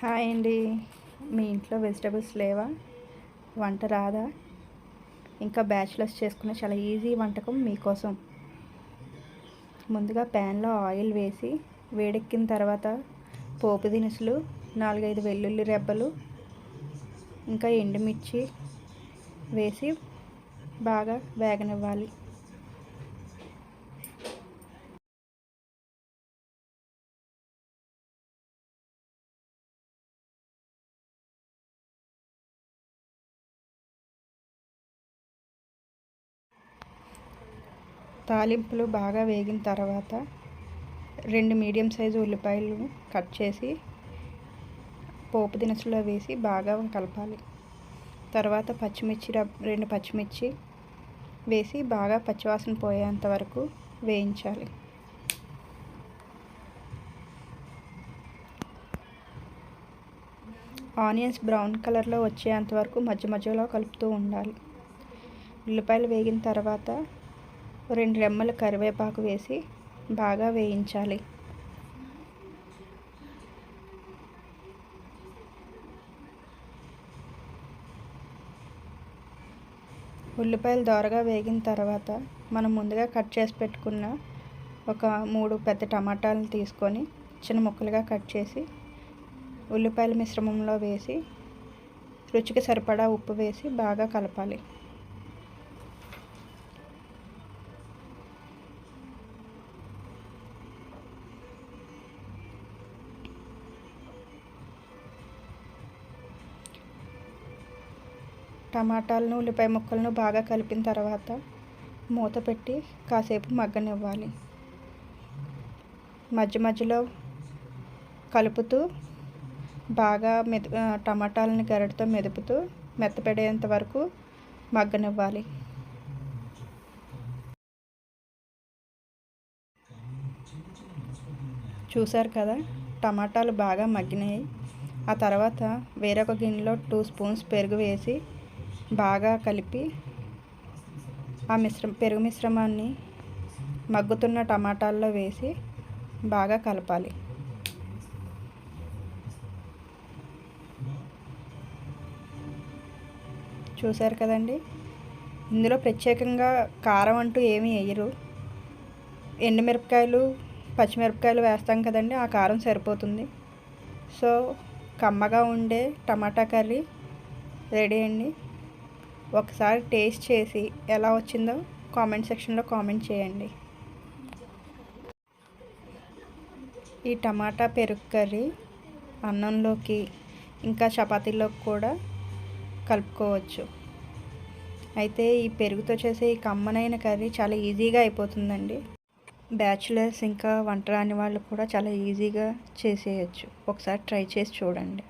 Hi అండి. మీ ఇంట్లో vegetables లేవా? వంట రాదా? ఇంకా బ్యాచిలర్స్ చేసుకునే చాలా ఈజీ వంటకం మీకోసం. ముందుగా ప్యాన్లో ఆయిల్ వేసి వేడెక్కిన తర్వాత పోపు దినుసులు నాలుగైదు వెల్లుల్లి రెబ్బలు ఇంకా ఎండుమిర్చి వేసి బాగా వేగనివ్వాలి. తాలింపులు బాగా వేగిన తర్వాత రెండు మీడియం సైజు ఉల్లిపాయలు కట్ చేసి పోపు దినుసులో వేసి బాగా కలపాలి. తర్వాత పచ్చిమిర్చి రెండు పచ్చిమిర్చి వేసి బాగా పచ్చివాసన పోయేంత వరకు వేయించాలి. ఆనియన్స్ బ్రౌన్ కలర్లో వచ్చేంత వరకు మధ్య మధ్యలో కలుపుతూ ఉండాలి. ఉల్లిపాయలు వేగిన తర్వాత రెండు రెమ్మల కరివేపాకు వేసి బాగా వేయించాలి. ఉల్లిపాయలు దోరగా వేగిన తర్వాత మనం ముందుగా కట్ చేసి పెట్టుకున్న ఒక మూడు పెద్ద టమాటాలను తీసుకొని చిన్న ముక్కలుగా కట్ చేసి ఉల్లిపాయల మిశ్రమంలో వేసి రుచికి సరిపడా ఉప్పు వేసి బాగా కలపాలి. టమాటాలను ఉల్లిపాయ ముక్కలను బాగా కలిపిన తర్వాత మూత పెట్టి కాసేపు మగ్గనివ్వాలి. మధ్య మధ్యలో కలుపుతూ బాగా మెద టమాటాలని గరిటతో మెదుపుతూ మెత్తపడేంత వరకు మగ్గనివ్వాలి. చూసారు కదా టమాటాలు బాగా మగ్గినాయి. ఆ తర్వాత వేరొక గిన్నెలో టూ స్పూన్స్ పెరుగు వేసి బాగా కలిపి ఆ మిశ్రమ పెరుగు మిశ్రమాన్ని మగ్గుతున్న టమాటాల్లో వేసి బాగా కలపాలి. చూశారు కదండి? ఇందులో ప్రత్యేకంగా కారం అంటూ ఏమీ వేయరు. ఎండుమిరపకాయలు పచ్చిమిరపకాయలు వేస్తాం కదండి ఆ కారం సరిపోతుంది. సో కమ్మగా ఉండే టమాటా కర్రీ రెడీ అండి. ఒకసారి టేస్ట్ చేసి ఎలా వచ్చిందో కామెంట్ సెక్షన్లో కామెంట్ చేయండి. ఈ టమాటా పెరుగు కర్రీ అన్నంలోకి ఇంకా చపాతీలోకి కూడా కలుపుకోవచ్చు. అయితే ఈ పెరుగుతో చేసే ఈ కమ్మనైన కర్రీ చాలా ఈజీగా అయిపోతుందండి. బ్యాచులర్స్ ఇంకా వంట రాని వాళ్ళు కూడా చాలా ఈజీగా చేసేయచ్చు. ఒకసారి ట్రై చేసి చూడండి.